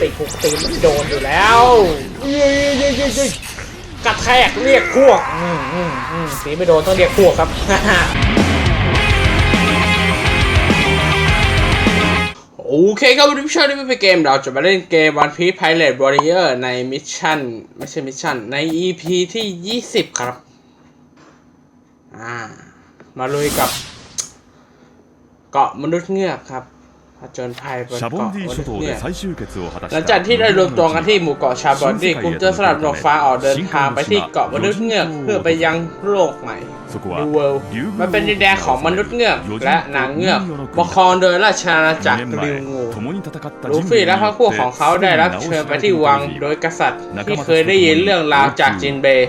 ติกูตีมันโดนอยู่แล้วยิงยิงยิงยิงกระแทกเรียกพวกอืมอืมอืมตีไม่โดนต้องเรียกพวกครับโอเคครับวันนี้พี่ชายได้ไม่ไปเกมเราจะมาเล่นเกม One Piece Pirate Warrior ในมิชชั่นไม่ใช่มิชชั่นใน EP ที่ 20 ครับ อ่า มาลุยกับ เกาะมนุษย์เงือกครับ ผจญภัยบนเกาะเนี่ยหลังจากที่ได้รวมตัวกันที่หมู่เกาะชาบอนดีกุมเจอสลัดหมกฟ้าออกเดินทางไปที่เกาะมนุษย์เงือกเพื่อไปยังโลกใหม่ดูเวิลด์มันเป็นดินแดนของมนุษย์เงือกและนางเงือกปกครองโดยราชอาณาจักรริวงูลูฟี่และพรรคพวกของเขาได้รับเชิญไปที่วังโดยกษัตริย์ที่เคยได้ยินเรื่องราวจากจินเบย์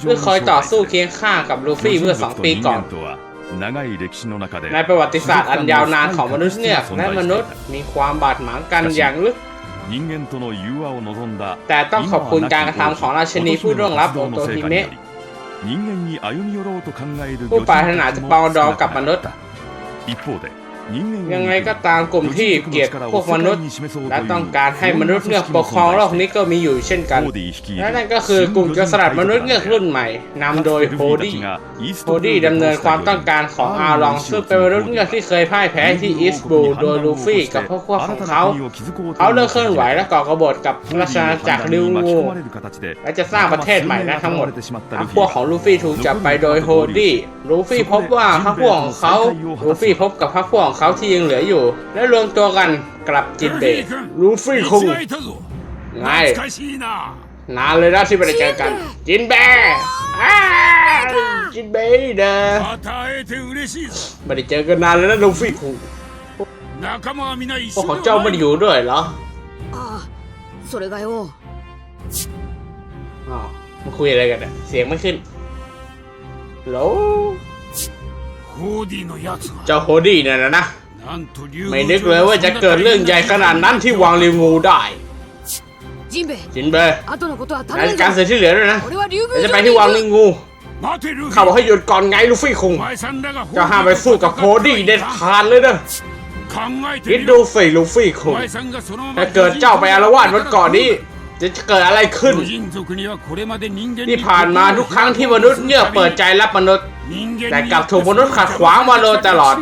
เพื่อคอยต่อสู้เคียงข้างกับลูฟี่เมื่อสองปีก่อน ในประวัติศาสตร์อันยาวนานของมนุษย์เนี่ยและมนุษย์มีความบาดหมางกันอย่างลึกแต่ต้องขอบคุณการกระทำของราชินีผู้ร่วงรับโอโตฮิเมะผู้ปรารถนาจะปองดองกับมนุษย์ ยังไงก็ตามกลุ่มที่เกลียดพวกมนุษย์ และต้องการให้มนุษย์เงือกปกครองโลกนี้ก็มีอยู่เช่นกัน และนั่นก็คือกลุ่มโจรสลัดมนุษย์เงือกรุ่นใหม่นำโดยโฮดี้โฮดี้ดำเนินความต้องการของอาลองซึ่งเป็นมนุษย์เงือกที่เคยพ่ายแพ้ที่อีสต์บูโดยลูฟี่กับพวกพวกของเขา เขาเลิกเคลื่อนไหวและก่อกบฏกับราชอาณาจักรริวงูและจะสร้างประเทศใหม่ได้ทั้งหมดพรรคพวกของลูฟี่ถูกจับไปโดยโฮดี้ลูฟี่พบว่าพรรคพวกของเขาลูฟี่พบกับพรรคพวกของเขาที่ยังเหลืออยู่ และรวมตัวกันกลับจินเบะลูฟี่คุง่ายนานเลยนะที่ไม่ได้เจอกัน จินเบะจินเบะเดไม่ได้เจอกันนานแลยนะลูฟี่คุงพวกของเจ้าไม่ไอยู่ด้วยเหรออ๋อมาคุยอะไรกันเสียงไม่ขึ้นโหล เจ้าโฮดี้เนี่ยนะนะไม่นึกเลยว่าจะเกิดเรื่องใหญ่ขนาดนั้นที่วังริมูได้จินเบจินเบงานการเสียที่เหลือด้วยนะจะไปที่วังริงูข้าบอกให้หยุดก่อนไงลูฟี่คงจะห้ามไปสู้กับโฮดี้เด็ดขาดเลยนะคิดดูสิลูฟี่คงถ้าเกิดเจ้าไปอารวาสวันก่อนนี้ จะเกิดอะไรขึ้น ที่ผ่านมาทุกครั้งที่มนุษย์เงือกเปิดใจรับมนุษย์ แต่กลับถูกมนุษย์ขัดขวางมาโดยตลอด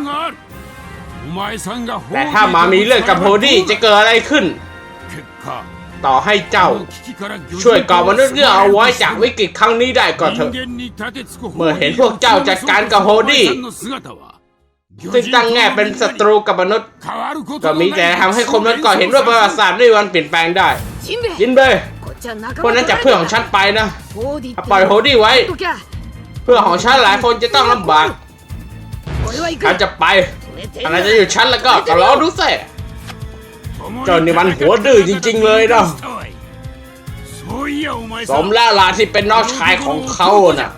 แต่ถ้ามามีเรื่องกับโฮดี้จะเกิดอะไรขึ้น ต่อให้เจ้า ช่วยกอบมนุษย์เงือเอาไว้จากวิกฤตครั้งนี้ได้ก็เถอะ เมื่อเห็นพวกเจ้าจัดการกับโฮดี้ซึ่งตั้งแง่เป็นศัตรูกับมนุษย์ ก็มีแต่ทำให้คนนั้นก่อเห็นว่าประวัติศาสตร์ได้วันเปลี่ยนแปลงได้ ยินเบจินนั้นจับเพื่อนของฉันไปนะปล่อยโฮดี้ไว้ เพื่อนของฉันหลายคนจะต้องลำบากฉันจะไปอะไรจะอยู่ฉันแล้วก็ก็รอดูสิเจ้านี่มันหัวดื้อจริง ๆ เลยเนาะสมแล้วล่ะที่เป็นน้องชายของเขาน่ะ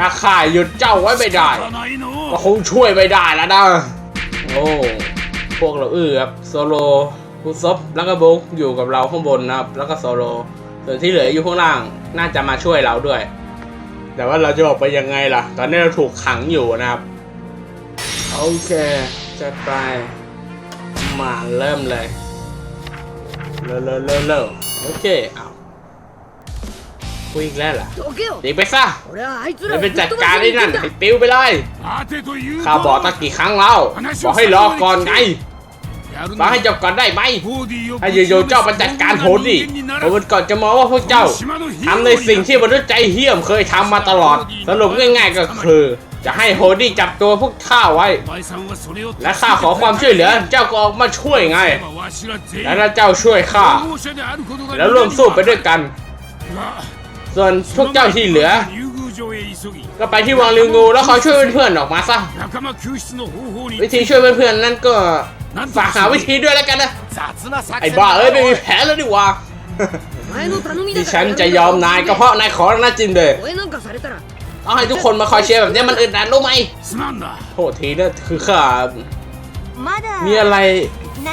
ถ้าข้าหยุดเจ้าไว้ไม่ได้ก็คงช่วยไม่ได้แล้วนะ โอ้ พวกเราเอือบโซโล คูซบแล้วก็บุ๊กอยู่กับเราข้างบนนะครับ แล้วก็โซโล ส่วนที่เหลืออยู่ข้างล่าง น่าจะมาช่วยเราด้วย แต่ว่าเราจะออกไปยังไงล่ะ ตอนนี้เราถูกขังอยู่นะครับ โอเค จะไป มาเริ่มเลย เร็วเร็วเร็โอเค เอาคุยอีกแล้วล่ะหนีไปซะเดี๋ยวไปจัดการไอ้นั่นไอ้ติวไปเลยข้าบอกตั้งกี่ครั้งแล้ว บอกให้รอก่อนไง ฟังให้จบก่อนได้ไหมถ้าอยู่ๆเจ้าไปจัดการโหดีผมมันก่อนจะมองว่าพวกเจ้าทำในสิ่งที่มนุษย์ใจเหี้ยมเคยทำมาตลอด สรุปง่ายๆก็คือ จะให้โฮดี้จับตัวพวกข้าไว้ และข้าขอความช่วยเหลือ เจ้าก็ออกมาช่วยไง และถ้าเจ้าช่วยข้าแล้วร่วมสู้ไปด้วยกัน ส่วนพวกเจ้าที่เหลือก็ไปที่วังลิวงูแล้วคอยช่วยเพื่อนๆออกมาซะวิธีช่วยเพื่อนๆนั่นก็ ฝากหาวิธีด้วยแล้วกันนะ ไอ้บ้าเอ้ยไม่มีแผลแล้วดิวะดิฉันจะยอมนายก็เพราะนายขอแล้วนะจินเดย์เอาให้ทุกคนมาคอยเชียร์แบบนี้มันอึดอัดรู้ไหมโทษทีนะคือข้ามีอะไร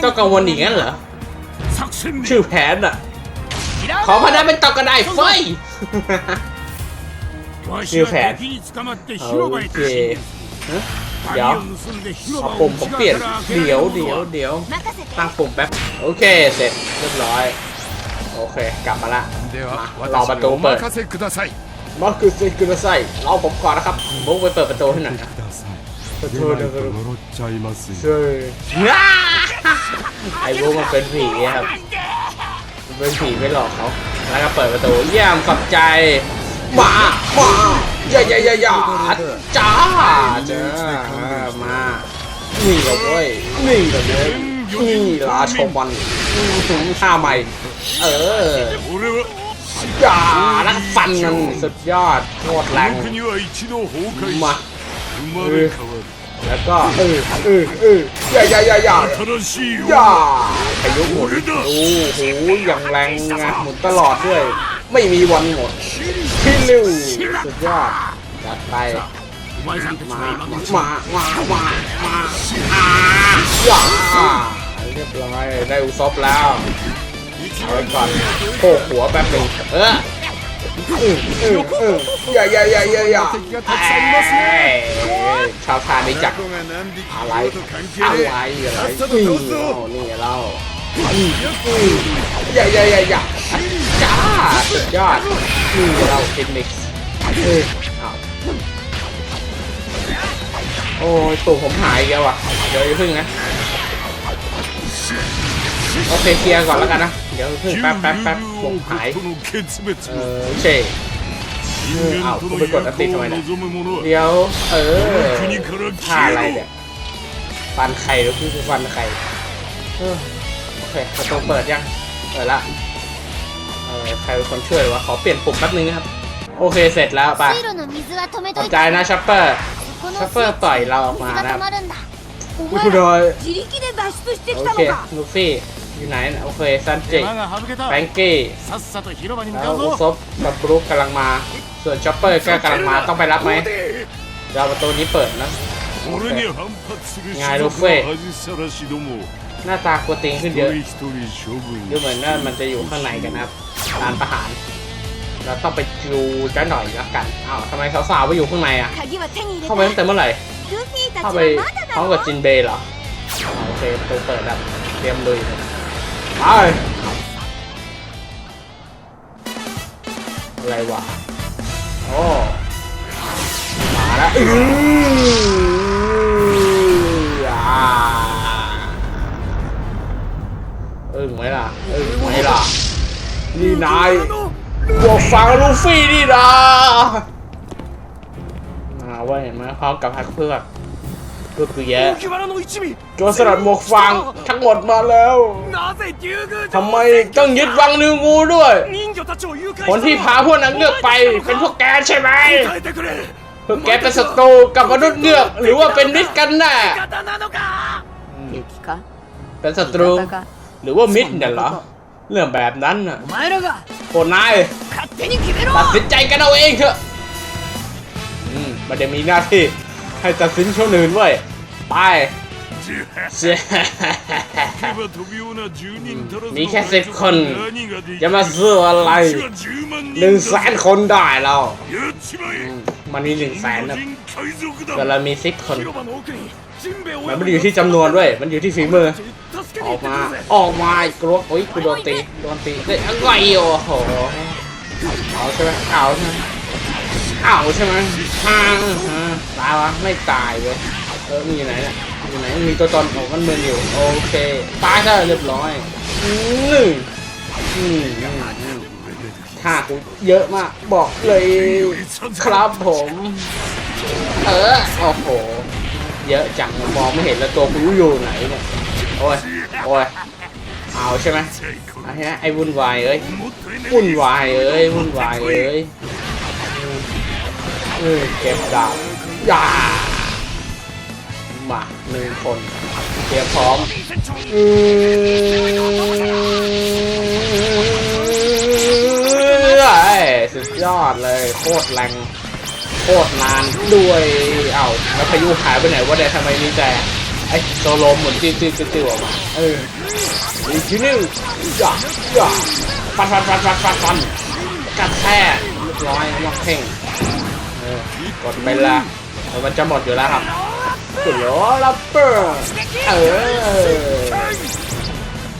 ก็กังวลอย่างนั้นเหรอ ชื่อแผนอะขอพระนันเป็นตอกกระไดไฟชื่อแผนโอเค เดี๋ยวเาปุ่มผมเปลี่ยนเดี๋ยวเดี๋ยวเดี๋ยวตั้งปุ่มแป๊บโอเคเสร็จเรียบร้อยโอเคกลับมาละมารอประตูเปิดมาคือเซกุนะไซรอผมก่อนนะครับบุ๊กไปเปิดประตูให้หน่อยประตูนเชื่ไอ้บุ๊กมันเป็นผีครับเป็นผีไม่หลอกเขาแล้วก็เปิดประตูเยี่ยมขอบใจ มามาอย่าอย่าอย่าอย่าจ้าจ้ามานี่กับเว้ยนี่กับเว้ยนี่ลาชมวันท่าใหม่เอออย่านักฟันนั่นสุดยอดโคตรแรงมาแล้วก็เออเออเออย่าอย่าอย่าอย่าอย่าอายุหมดโอ้โหยังแรงงานหมุนตลอดด้วย ไม่มีวันหมดพี่ลิวสุดยอดจัดไปมามามามามามาอย่าเรียบร้อยได้อุซอฟแล้วเอาไว้ก่อนโขกหัวแป๊บนึ่งเอออย่าอย่าอย่าอย่าอย่าชาวชาในจักอะไรอะไรอะไรนี่เรา อย่าอย่าอย่าอย่าจ้าสุดยอดนี่เราเป็นมิกซ์เออโอ้ยตัวผมหายแล้วอะ เดี๋ยวพึ่งนะ โอเคเคลียร์ก่อนแล้วกันนะ เดี๋ยวพึ่งแป๊บแป๊บแป๊บผมหาย เออเชเอาไปกดอัติทำไมเนี่ยเดี๋ยว เออท่าอะไรเนี่ยฟันใครหรือพึ่ฟันใคร เคประตูเปิดยัง เปิดละเออใครเป็นคนช่วยวะ ขอเปลี่ยนปุ่มแป๊บนึงนะครับ โอเคเสร็จแล้วปะขอบใจนะชัปเปอร์ชัปเปอร์ต่อยเราออกมานะครับอุ้ยคุณรอยโอเคลูฟี่อยู่ไหนนะโอเคซันเจแบงกี้แล้วอุซบกับบรู๊กกำลังมา ส่วนช็อปเปอร์ก็กำลังมาต้องไปรับไหมเราประตูนี้เปิดนะไยลูฟี่ หน้าตากลัวเต็งขึ้นเยอะดูเหมือนว่ามันจะอยู่ข้างในกันนะครับลามทหารเราต้องไปดูกันหน่อยละกันอ้าวทำไมสาวๆไปอยู่ข้างในอะเข้าไปตั้งแต่เมื่อไหร่เข้าไปพร้อมกับจินเบย์เหรอโอเคประเปิดแบบเตรียมเลยไปอะไรวะโอ้มาแล้ว เออไหมล่ะออไหมล่ะ นี่นายบวกฟังลูฟี่นี่นะมาว่าเห็นไหมพร้อมกับพักเพื่อเพื่อคือแย่โจรสลัดหมวกฟางทั้งหมดมาแล้วทำไมต้องยึดวังนิวงูด้วย คนที่พาพวกนั้นเงือกไปเป็นพวกแกใช่ไหมพวกแกเป็นศัตรูกับมนุษย์เงือกหรือว่าเป็นมิตรกันน่ะเป็นศัตรู หรือว่ามิดเนี่ยเหรอ เรื่องแบบนั้นน่ะโคนนายตัดสินใจกันเอาเองเถอะอืมมันจะมีหน้าที่ ให้ตัดสินช่งอื่นเว้ย ไป มีแค่สิบคน จะมาซื้ออะไรหนึ่งแสนคนได้เรา มันมีหนึ่งแสนนะแต่เรามีสิบคน มันไม่ได้อยู่ที่จำนวนด้วย มันอยู่ที่ฝีมือ ออกมาออกมาอีกกลัวโอ้ยกูโดนตีโดนตีเฮ้ยอะไรโอ้โหเอาใช่ไหมเอาใช่ไหมเอาใช่ไหมฮ่าตายวะไม่ตายเว้ยเออมีอยู่ไหนเนี่ยอยู่ไหนมีตัวตอนของมันเมือนอยู่โอเคตายซะเรียบร้อยอืมอืมท่ากูเยอะมากบอกเลยครับผม เออโอ้โหเยอะจังมองไม่เห็นแล้วตัวกูอยู่ไหนเนี่ยโอ้ย โอ้ยเอาใช่ไหมไอ้เนี่ยไอ้วุ่นวายเอ้ยวุ่นวายเอ้ยวุ่นวายเอ้ยเอ้ยเก็บดาบย่ามาหนึ่งคนเตรียมพร้อมอืมสุดยอดเลยโคตรแรงโคตรนานด้วย เอ้าแล้วพายุหายไปไหนวะเนี่ยทำไมมีแต่ ไอ้โซโลหมุนติ้วติ้วติ้วติ้วออกมาเอออีกทีนึงอย่าอย่าฟันฟันฟันฟันฟันฟันกัดแท้เรียบร้อยล็อกเพ่งเออกดไปละเดี๋ยวมันจะหมดอยู่แล้วครับกุโลลับเปอร์เออ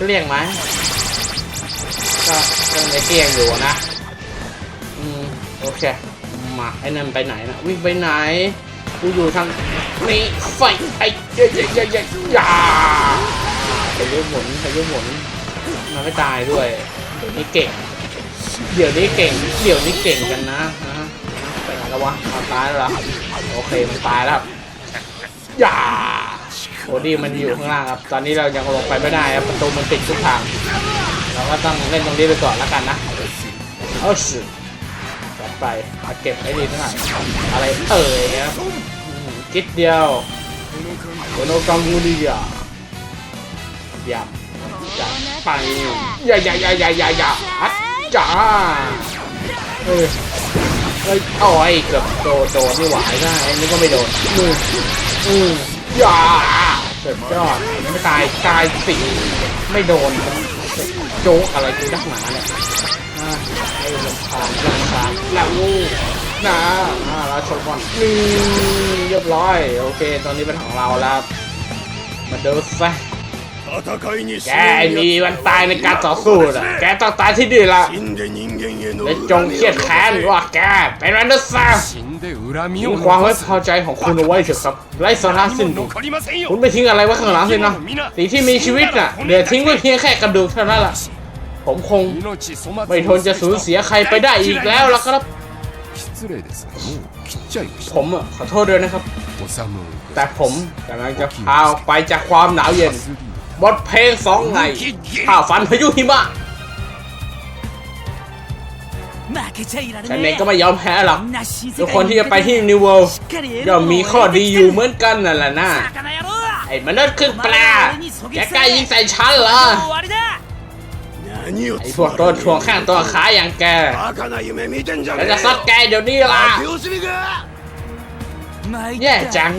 เรียกไหมก็ก็ในเกียงอยู่นะอืมโอเคมาไอ้นั่นไปไหนนะวิ่งไปไหน กูอยู่ทางนี้ไฟไอ้เย้เย้เย้เย้ยอย่าพายุหมุนพายุหมุนมันไม่ตายด้วย เดี๋ยวนี้เก่ง เดี๋ยวนี้เก่ง เดี๋ยวนี้เก่งกันนะนะไปไหนแล้ววะเอาตายแล้วเหรอโอเคมันตายแล้วอย่าโอดีมันอยู่ข้างล่างครับ ตอนนี้เรายังลงไปไม่ได้ครับประตูมันปิดทุกทาง เราก็ต้องเล่นตรงนี้ไปก่อนแล้วกันนะ เอาสิ ไปมาเก็บให้ดีเท่าไหร่อะไรเอ่ยครับคิดเดียวโอโนกังมูริยาอย่าอย่าไปอย่าอย่าอย่าอย่าอย่าอย่าอัดจ้าเฮ้ยเฮ้ยอ้ยเกือบโดนโดนไม่ไหวได้นนี่ก็ไม่โดนมืออืมอย่าเกิดยอดไม่ตายตายสิไม่โดน โจ๊กอะไรกูดักหนาเนี่ยไอ้ลำพางลำพานหลังลูกนะอ่าเราชมก่อนนี่เรียบร้อย โอเค ตอนนี้เป็นของเราแล้ว มาเดินซะ แกมีวันตายในการต่อสู้นะแกต้องตายที่นี่ละและจงเครียดแค้นว่าแกเป็นมนุษย์ซะทิ้งความไม่พอใจของคุณเอาไว้เถอะครับไร้สาระสิ้นคุณไม่ทิ้งอะไรไว้ข้างหลังสินะสิ่งที่มีชีวิตน่ะเดี๋ยวทิ้งไว้เพียงแค่กระดูกเท่านั้นล่ะผมคงไม่ทนจะสูญเสียใครไปได้อีกแล้วล่ะครับผมอะขอโทษด้วยนะครับ แต่ผมกำลังจะพาไปจากความหนาวเย็น บทเพลงสองไงข้าฟันพายุหิมะฉันเองก็ไม่ยอมแพ้หรอกทุกคนที่จะไปที่นิวเวิลด์ย่อมมีข้อดีอยู่เหมือนกันนั่นแหละนะไอ้มนุษย์ขึ้นปลาแกใกล้ยิงใส่ฉันเหรอไอ้พวกต้นทวงข้างตัวขาอย่างแกแล้วจะซัดแกเดี๋ยวนี้ล่ะแย่จัง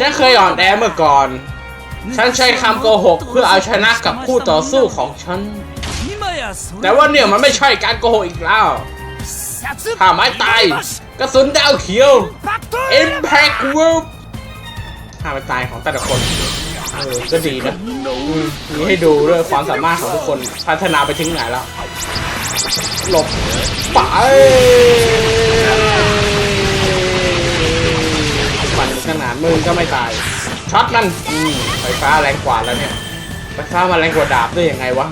ฉันเคยอ่อนแอเมื่อก่อน ฉันใช้คำโกหกเพื่อเอาชนะกับคู่ต่อสู้ของฉัน แต่ว่าเนี่ยมันไม่ใช่การโกหกอีกแล้วถ้าไม้ตายกระสุนดาวเขียว Impact w o r l ถ้าไม้ตายของแต่ละคนก็ดีนะมีให้ดูด้วยความสามารถของทุกคนพัฒนาไปถึงไหนแล้ว หลบป่าปมันขนาดมึงก็ไม่ตาย ช็อตมันอืไฟฟ้าแรงกว่าแล้วเนี่ยไฟฟ้ามาแรงกว่าดาบด้วยยังไงวะ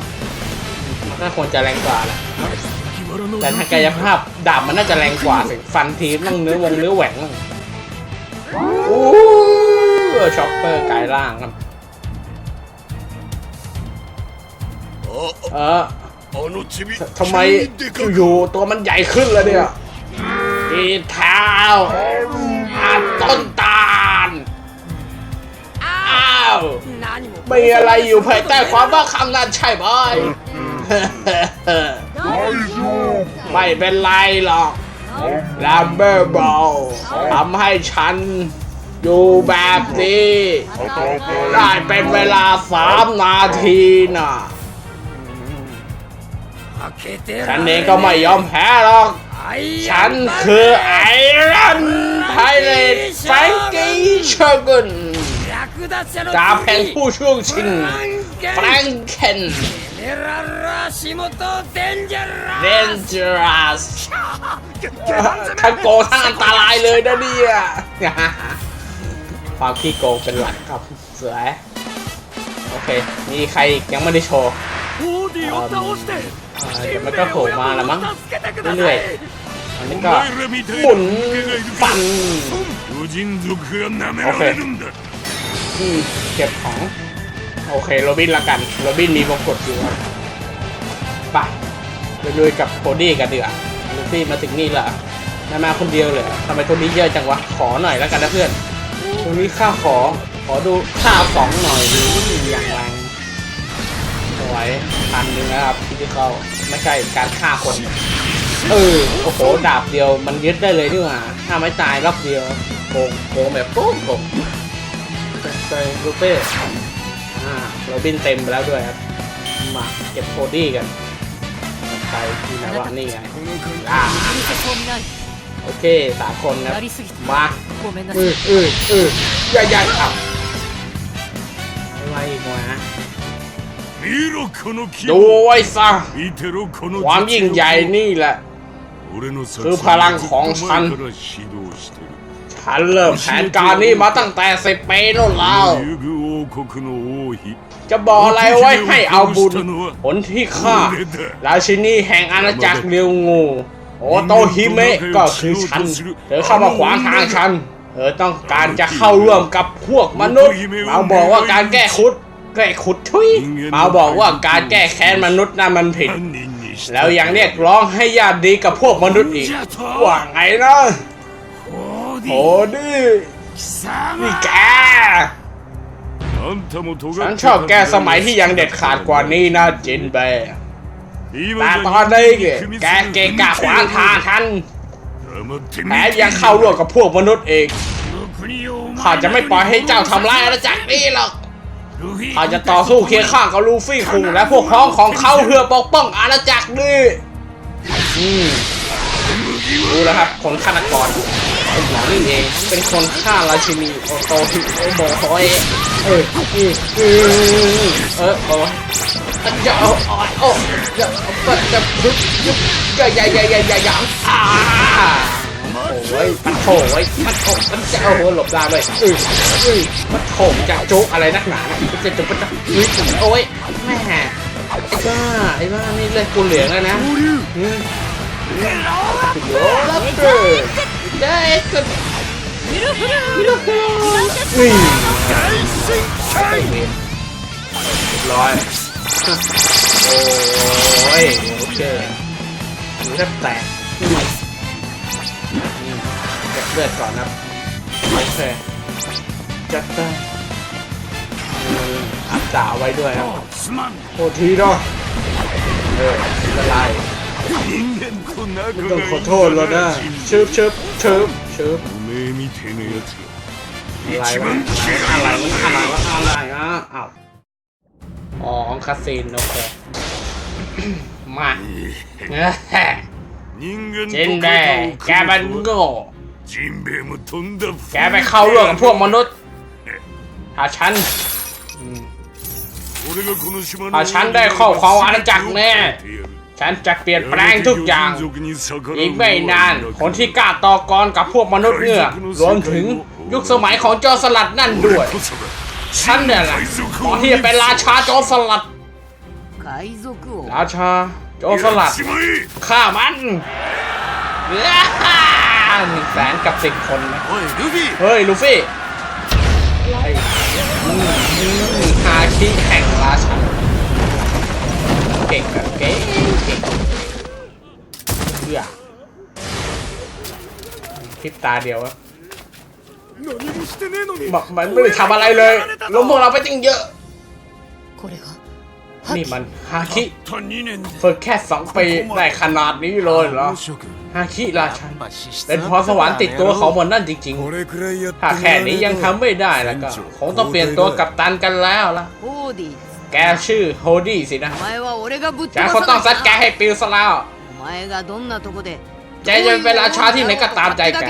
มันน่าควรจะแรงกว่าแหละแต่ทางกายภาพดาบมันน่าจะแรงกว่าสิฟันทีต้องเนื้อวงเนื้อแหวงโอ้ช็อปเปอร์กายล่างครับเออทำไมอยู่ๆตัวมันใหญ่ขึ้นแล้วเนี่ยตีเท้าอาต้น ม่มีอะไรอยู่ภายใต้ความว่าคลั่งนั้นใช่ไหม ไม่เป็นไรหรอกลัมเบอร์บอลทำให้ฉันอยู่แบบนี้ ได้เป็นเวลาสามนาทีนะฉันเองก็ไม่ยอมแพ้หรอก ฉันคือไอรอนไพเรตแฟรงกี้ชอกุน ดาบแห่งผู้ช่วงชิงแฟรงเกนเดนเจอรัสทั้งโกงทั้งอันตรายเลยนะเนี่ยความขี้โกงเป็นหลักครับสวยโอเค มีใครยังไม่ได้โชว์เดี๋ยวมันก็โผล่มาละมั้งเรื่อยๆอันนี้ก็หมุนปั่นโอเค ที่เก็บของ โอเคโรบินละกันโรบินมีมงกฎอยู่ไปไปลุยกับโคดี้กันดีกว่าลูฟี่มาถึงนี่ละมามาคนเดียวเลยทำไมคนนี้เยอะจังวะ ขอหน่อยแล้วกันนะเพื่อนตรงนี้ข้าขอ ขอดูข้าสองหน่อยดูอย่างไรสวยพันหนึ่งนะครับที่เขาไม่ใช่การฆ่าคน เออโอ้โหดาบเดียวมันยึดได้เลยนี่หว่าถ้าไม่ตายรอบเดียวโกงโกงแบบโกงโกง ไปลูเป้อ่าโรบินเต็มไปแล้วด้วยครับมาเก็บโคดี้กันไปที่ไหนวะนี่ไงโอเคสามคนครับมาอืออืออือใหญ่ใหญ่อะอะไรอีกวะดูไว้ซะความยิ่งใหญ่นี่แหละคือพลังของฉัน ฉันเริ่มแผนการนี้มาตั้งแต่สิปีนู่นแล้วจะบอกอะไรไว้ให้เอาบุญผลที่ข้าราชินีแห่งอาณาจักรเรียวงูโอโตฮิเมะก็คือฉันเธอเข้ามาขวางทางฉันเธอต้องการจะเข้าร่วมกับพวกมนุษย์มาบอกว่าการแก้คุดแก้ขุดทุยมาบอกว่าการแก้แค้นมนุษย์นั้มันผิด แล้วยังเรียกร้องให้ญาติดีกับพวกมนุษย์อีกว่าไงนะ โอ้ดินี่แก ฉันชอบแกสมัยที่ยังเด็ดขาดกว่านี้นะจินเบแต่ตอนนี้แกเกะกะขวางทางฉันแถมยังเข้าร่วมกับพวกมนุษย์อีกข้าจะไม่ปล่อยให้เจ้าทำลายอาณาจักรนี้หรอกข้าจะต่อสู้เคียงข้างกับลูฟี่คุงและพวกพ้องของเขาเพื่อปกป้องอาณาจักรนี้รู้แล้วครับผลฆาตกร ไอ้หมอนี่เอง เป็นคนฆ่าราชินีโอโตฮิโอโมโฮเอะเอออืออือเออโอ้ยจะเอาโอ้ยโอ้ยจะเอาจะยุบยุบอย่าอย่าอย่าอย่าอย่าอย่าอ่าโอ้ยมันโถยมันโถมันจะเอาหัวหลบได้เลยอืออือมันโถจะจุกอะไรนักหนาเนี่ยมันจะจุกมันจะอุ้ยโอ้ยแม่ไอ้บ้าไอ้บ้านี่เลยกูเหลืองแล้วนะอืมโยลับเตอร์ ได้ก็มิราเคิลมิราเคิลนี่ร้อยโอ้ยโอเคหูแทบแตกเก็บเลือดก่อนนะโอเคจัดไปอัพดาไว้ด้วยครับโอทีเนาะเออละลาย ต้องขอโทษแล้วนะเชิบเชิบเชิบเชิบอะไรวะอะไรวะอะไรวะอะไรวะอ้าวอ๋อคาสินโอเคมาเจนเดแกมันโง่แกไปเข้าเรื่องกับพวกมนุษย์หาฉันหาฉันได้ครอบครองอาณาจักรแน่ ฉันจะเปลี่ยนแปลงทุกอย่าง อีกไม่นาน คนที่กล้าต่อกรกับพวกมนุษย์เงือรวมถึงยุคสมัยของจอสลัดนั่นด้วย ฉันเนี่ยแหละตอนที่เป็นราชาจอสลัด ราชาจอสลัดฆ่ามันหนึ่งแสนกับสิบคนเฮ้ยลูฟี่เฮ้ยลูฟี่ฮาชิแห่งราชาเก่งอะเก่ง เพื่อคลิปตาเดียวอะบอกมันไม่ได้ทำอะไรเลยล้มพวกเราไปจริงเยอะ นี่มันฮาคิฝึกแค่สองปีได้ขนาดนี้เลยเหรอฮาคิราชันเป็นพรสวรรค์ติดตัวเขอหมันนั่นจริงๆถ้าแค่นี้ยังทำไม่ได้แล้วก็คงต้องเปลี่ยนตัวกับตันกันแล้วล่ะ แกชื่อโฮดี้สินะแกคนต้องซัดแกให้ปิวซะแล้วแกจะเป็นราชาที่ไหนก็ตามใจแก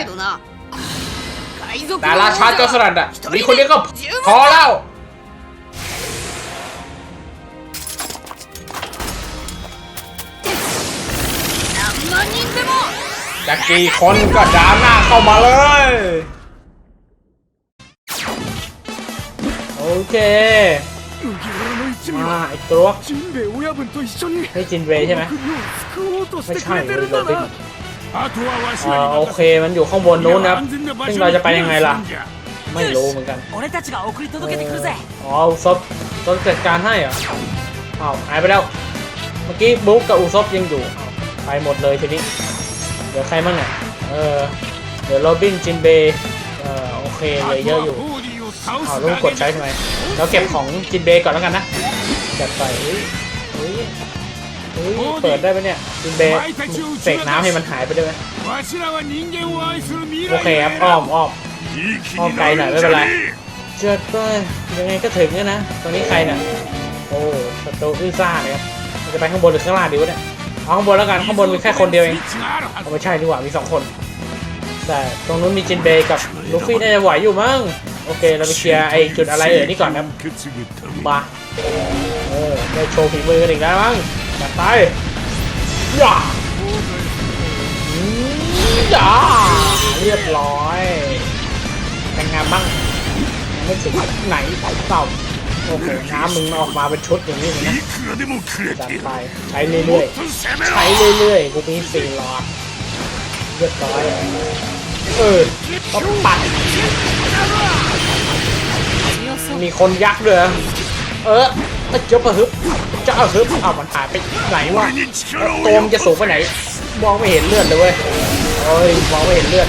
แต่ราชาโจรสลัดอะมีคนเดียวก็พอแล้วจะกี่คนก็ดาหน้าเข้ามาเลย โอเค 麦わらの一味 มา は ไอ้ตัว ジンベエ親分と一緒に ให้จินเวย์ใช่ไหม 国を救おうとし ไม่ てく ใช่ れて เล る ย ん โร だ บิน なあとはわし อ่า ら โอ に เคมันอยู่ข้างบนนู้นนะครับ ซึ่งเราจะไปยังไงล่ะ ไม่รู้เหมือนกัน 俺たちが送り届けてくるぜ อ๋ออุซบต้นจัดการให้เหรออ้าวหายไปแล้ว เมื่อกี้บุ๊กกับอุซบยังอยู่อ้าวไปหมดเลยทีนี้เหลือใครบ้างเนี่ยเออเดี๋ยวโรบินจินเบย์เออโอเคเหลยเยอะอยู่ เอาลูกกดใช้ทำไมเราเก็บของจินเบย์ก่อนแล้วกันนะจัดไปเฮ้ยเฮ้ยเปิดได้ไหมเนี่ยจินเบย์เสกน้ำให้มันหายไปได้ไหมโอเคครับอ้อมอ้อมอ้อมไกลหน่อยไม่เป็นไรจัดไปยังไงก็ถึงนะ ตรงนี้ใครเนี่ยโอ้ศัตรูอื้อซ่าเลยครับจะไปข้างบนหรือข้างล่างดีวะเนี่ยข้างบนแล้วกันข้างบนมีแค่คนเดียวเองไม่ใช่ดีกว่ามีสองคนแต่ตรงนู้นมีจินเบย์กับลูฟี่น่าจะไหวอยู่มั้ง โอเค เราไปเคลียร์ไอ้จุดอะไรเอ่ยนี่ก่อนนะบมาโอ้ได้โชว์ฝีมือกันอีกแล้วมั้งจัดไปย่าย่าเรียบร้อยแต่งงานบ้างไม่ถึงไหนเต่าโอเคน้ำมึงออกมาเป็นชุดอย่างนี้เลยนะจัดไปใช้เรื่อยๆใช้เรื่อยๆกูมีสี่หลอดเรียบร้อยเออต้องปัด มีคนยักษ์ด้วยเออจ้าประฮึบเจ้าฮึบเอามันหายไปไหนวะตรงจะสูงไปไหน มองไม่เห็นเลือดเลยเว้ยเอ้ยมองไม่เห็นเลือด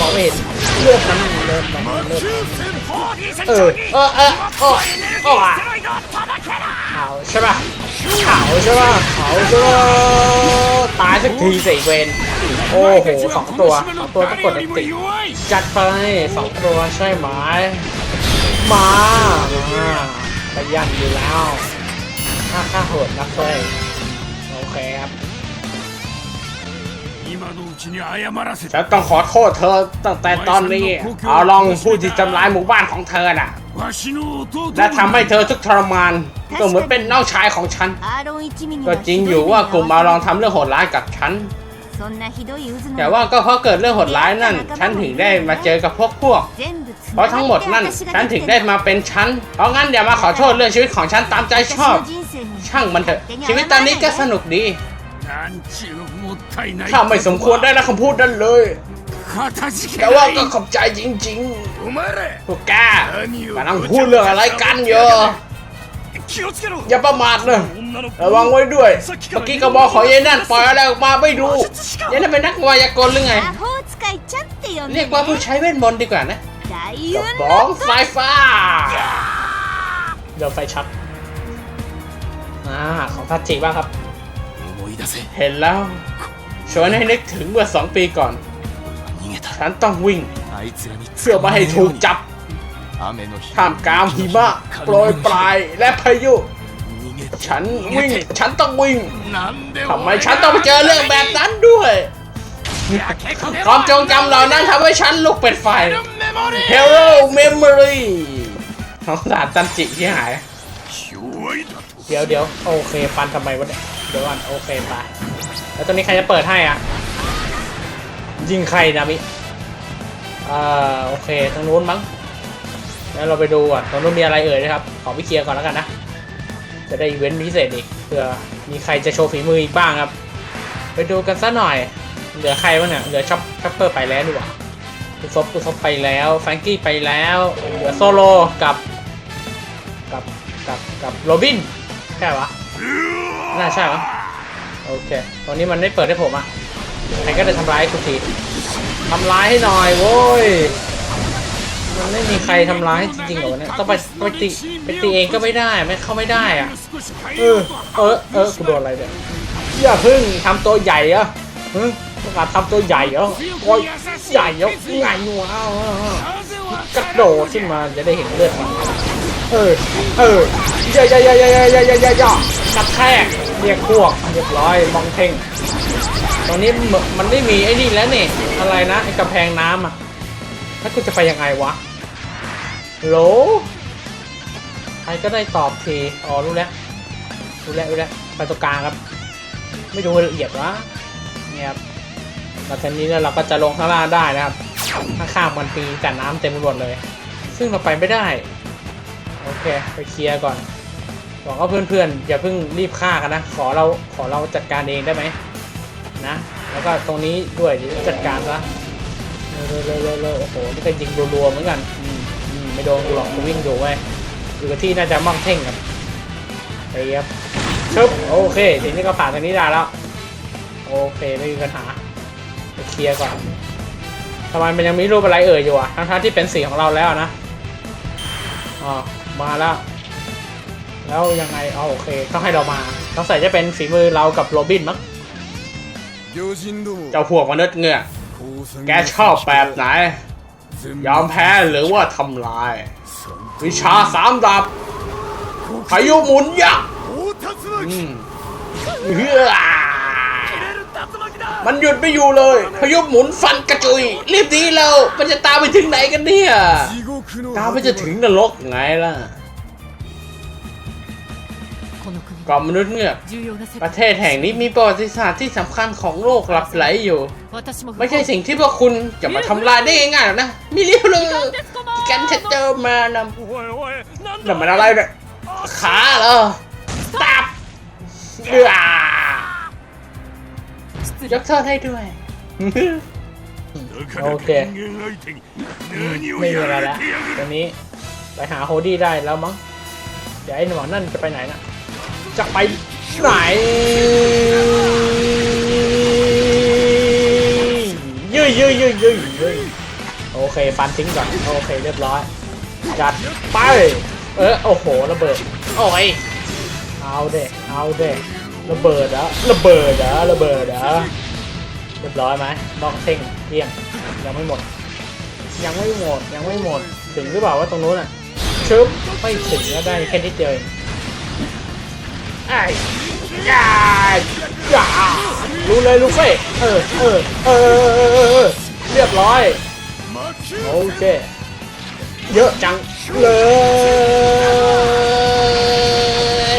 มองไม่เห็นเลือดมันเลือดมันเลือดเออเออเออเออเอาใช่ป่ะ เผาใช่ป่ะเผาใช่ป่ะตายสักทีสิเวนโอ้โหสองตัวสองตัวก็กดติจัดไปสองตัวใช่ไหมมามาไปยันอยู่แล้วค่าค่าโหดนักเลยโอเคครับฉันต้องขอโทษเธอตั้งแต่ตอนนี้เอาลองพูดที่ทำลายหมู่บ้านของเธอน่ะ และทำให้เธอทุกทรมานก็เหมือนเป็นน้องชายของฉัน ก็จริงอยู่ว่ากลุ่มอารองทำเรื่องโหดร้ายกับฉัน แต่ว่าก็เพราะเกิดเรื่องโหดร้ายนั่น ฉันถึงได้มาเจอกับพวกพวก เพราะทั้งหมดนั่น ฉันถึงได้มาเป็นฉัน เพราะงั้นอย่ามาขอโทษเรื่องชีวิตของฉันตามใจชอบ ช่างมันเถอะ ชีวิตตอนนี้ก็สนุกดีข้าไม่สมควรได้รับคำพูดนั้นเลย แต่ว่าก็ขอบใจจริง ๆ พวกแกกำลังพูดเรื่องอะไรกันอยู่อย่าประมาทเลยระวังไว้ด้วย เมื่อกี้ก็บอกขอเย็นนั่นปล่อยอะไรออกมาไม่ดูยายนั่นเป็นนักวายากลหรือไง เรียกว่าผู้ใช้เวทมนต์ดีกว่านะกะบองไฟฟ้าเดี๋ยวไฟช็อตอ่าของทัชจิบ้างครับ เห็นแล้วชวนให้นึกถึงเมื่อสองปีก่อน ฉันต้องวิ่ง เพื่อไม่ให้ถูกจับท่ามกลางหิมะโปรยปลายและพายุ ฉันวิ่ง ฉันต้องวิ่งทำไมฉันต้องเจอเรื่องแบบนั้นด้วยความจงจำเหล่านั้นทำให้ฉันลุกเป็นไฟ Hello Memory สงสารจันจิที่หาย เดี๋ยวเดี๋ยวโอเคปันทำไมวะเดี๋ยวก่นโอเคไปแล้วตอนนี้ใครจะเปิดให้อะ ยิงใครนะมิ อ่าโอเคตรงนู้นมั้งแล้วเราไปดูก่อนตรงนู้นมีอะไรเอ่ยนะครับ ขอไปเคลียร์ก่อนแล้วกันนะ จะได้อีเวนต์พิเศษอีกเผื่อมีใครจะโชว์ฝีมืออีกบ้างครับ ไปดูกันซะหน่อย เหลือใครบ้างเนี่ย เหลือช็อปช็อปเปอร์ไปแล้วดีกว่ากุซบกุซบไปแล้วแฟรงกี้ไปแล้ว เหลือโซโลกับ กับกับกับโรบินใช่ปะน่าใช่ปะโอเค ตอนนี้มันไม่เปิดให้ผมอะใครก็จะทำร้ายทุกที ทำร้ายให้หน่อยโว้ย มันไม่มีใครทำร้ายจริงๆหรอเนี่ยต้องไปไปตีไปตีเองก็ไม่ได้ไม่เข้าไม่ได้อะ เออ เออ เออกูโดนอะไรเนี่ยอย่าพึ่งทำตัวใหญ่อะเฮ้ยประกาศทำตัวใหญ่เหรอโอ้ยใหญ่เหรอไงวะกระโดดขึ้นมาจะได้เห็นเลือดเออ เออย่าย่าย่าย่าย่าย่าย่าย่ากระแทกเรียกพวกเรียบร้อยมองเท่ง ตอนนี้มันไม่มีไอ้นี่แล้วนี่อะไรนะไอ้กำแพงน้ำอะแล้วกูจะไปยังไงวะโหลใครก็ได้ตอบทีอ๋อรู้แล้วรู้แล้วรู้แล้วไปตรงกลางครับ ไม่ดูละเอียดวะเนี่ยครับแล้วทีนี้เนี่ยเราก็จะลงข้างล่างได้นะครับข้างๆมันปีแต่น้ำเต็มไปหมดเลย ซึ่งเราไปไม่ได้ โอเค ไปเคลียร์ก่อนบอกว่าเพื่อนๆอย่าเพิ่งรีบฆ่ากันนะ ขอเราขอเราจัดการเองได้ไหม นะ แล้วก็ตรงนี้ด้วยจัดการซะเร็วๆโอ้โหนี่ก็ยิงรัวๆเหมือนกันไม่โดนกูหรอกกูวิ่งอยู่ไว้อยู่กับที่น่าจะมั่งเท่งครับเรียบชึบโอเคทีนี้ก็ผ่านตรงนี้ได้แล้ว โอเคไม่มีปัญหาไปเคลียร์ก่อนทำไมมันยังมีรูปอะไรเอ่ยอยู่อะทั้งๆที่เป็นสีของเราแล้วนะอ๋อมาแล้ว แล้วยังไงเอโอเคต้องให้เรามาต้องใส่จะเป็นฝีมือเรากับโรบินมั้ง เจ้าพวกมนุษย์เงือกแกชอบแบบไหน ยอมแพ้หรือว่าทำลาย วิชาสามดับพายุหมุนยักษ์มันหยุดไม่อยู่เลย พายุหมุนฟันกระจุย รีบดีเรามันจะตามไปถึงไหนกันเนี่ย ตามไปจะถึงนรกไงล่ะ กอบมนุษย์เงือกประเทศแห่งนี้มีประวัติศาสตร์ที่สำคัญของโลกหลับไหลอยู่ ไม่ใช่สิ่งที่พวกคุณจะมาทำลายได้ง่ายๆนะมิเริวเลยกันเชเจอมานำนำมันอะไรเนี่ยขาเหรอตับเดือยกโทษให้ด้วยโอเคไม่มีอะไรแล้วตอนนี้ไปหาโฮดี้ได้แล้วมั้งเดี๋ยวไอ้หนอนนั่นจะไปไหนนะ จะไปไหนยืยยืยยืยยืยยืยโอเคฟันทิ้งก่อนโอเคเรียบร้อยจัดไปเออโอ้โหระเบิดโอ้ยเอาเด็เอาเด็ระเบิดเหรอะระเบิดเหรอะระเบิดเหรอะเรียบร้อยไหมลองเท่งเที่ยงยังไม่หมด ยังไม่หมดยังไม่หมดถึงหรือเปล่าว่าตรงนู้นอะชึบไม่ถึงแล้วได้แค่นิดเดียวเอง ไอ้ยายยารู้เลยลูกเฟ่เออเออเออเออเรียบร้อย โอเค เยอะจังเล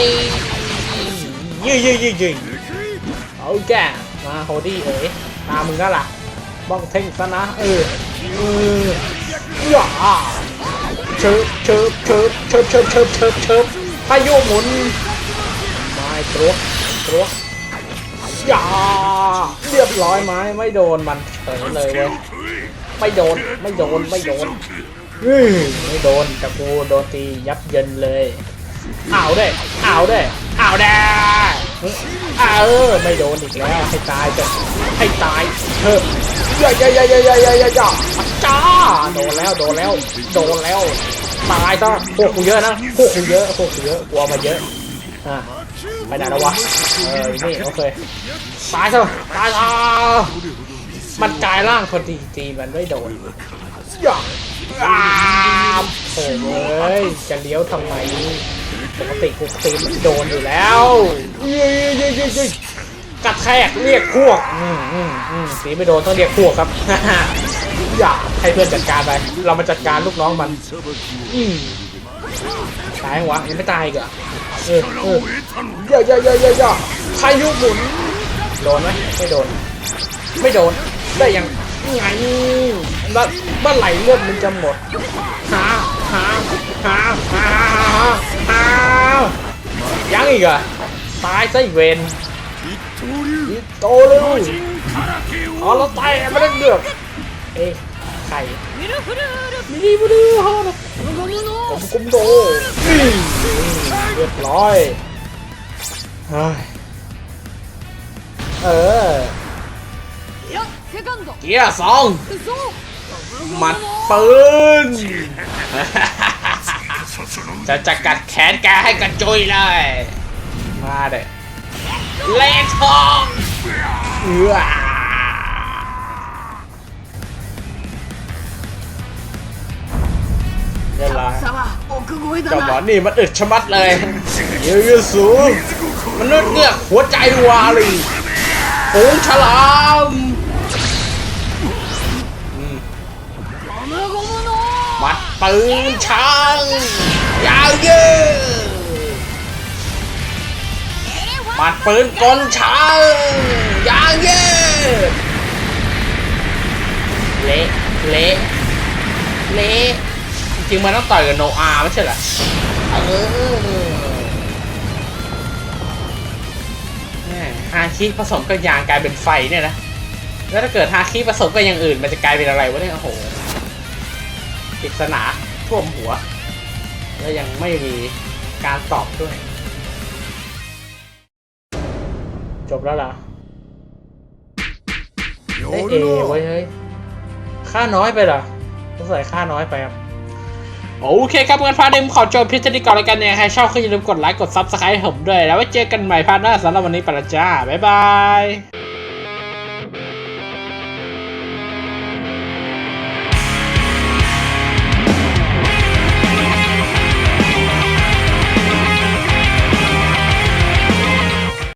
ยยืยยืยยยยืยโอเค มาโฮดี้เอ๋ยตามึงก็ล่ะบ้องเท่งซะนะ เออเออหยาเชิบเชิบเชิบเชิบเชิบเชิบเชิบพายุหมุนายตรุกตรุกยาเรียบร้อยไม้ไม่โดนมันเติอเลยเว้ยไม่โดนไม่โดนไม่โดนไม่โดนกับกูโดนตียับเยินเลยเอาได้เอาได้เอาได้เออไม่โดนอีกแล้วให้ตายเถอะให้ตายเถอะย่อยย่อยย่อยย่อยย่อยย่อยจ้าโดนแล้วโดนแล้วโดนแล้วตายซะพวกกูเยอะนะพวกกูเยอะพวกกูเยอะกลัวมาเยอะอ่า ไปไหนแล้ววะ เออนี่โอเคตายซะตายซะมันกลายร่างคนตีตีมันไม่โดนอย่าอ้ามโอ้ยจะเลี้ยวทำไมปกติกูตีมันโดนอยู่แล้วเย้เย้เย้เย้กระแทกเรียกพวก อืมอืมอืมตีไม่โดนต้องเรียกพวกครับอย่าให้เพื่อนจัดการไป เรามาจัดการลูกน้องมัน อืม ตายหัวยังไม่ตายอีกเหรอเออเออย่อย่อย่อย่อย่อพายุหมุนโดนไหมไม่โดน ไม่โดนได้ยังไงบ้าบ้าไหลเลือดมันจะหมดหาหาหาหาหายังอีกเหรอตายซะอีกเวนโตเลยออเราตายไม่ได้เลือกเอ้ไข่มีบุบูดูฮอนกุมกุมโต เรียบร้อย เออ เกียร์สองหมัดปืน จะจะกัดแขนแกให้กระจุยเลย มาเด็เลทองเอือ เยบายจับดีอ้หมอนี่มันอึดชะมัดเลยเยยูสูงมันเลือดเงือกหัวใจวาลีฝูงฉลามมัดปืนช้างยาวเยอมัดปืนกลช้างยาวเยอะเละเละเละ จริงมันต้องต่อยกับโนอาไม่ใช่เหรอเออฮาคิผสมกับยางกลายเป็นไฟเนี่ยนะ แล้วถ้าเกิดฮาคิผสมกับอย่างอื่น มันจะกลายเป็นอะไรวะเนี่ย โอ้โหปริศนาท่วมหัว แล้วยังไม่มีการตอบด้วย จบแล้วล่ะไเอไว้เฮ้ย ค่าน้อยไปเหรอต้องใส่ค่าน้อยไปครับ โอเคครับงั้นพาร์ทนี้ขอจบพิธีก่อนแล้วกันเนี่ยใครชอบก็อย่าลืมกดไลค์กดซับสไครต์ผมด้วย แล้วไว้เจอกันใหม่พาร์ทหน้าสำหรับวันนี้ไปละจ้า บ๊ายบาย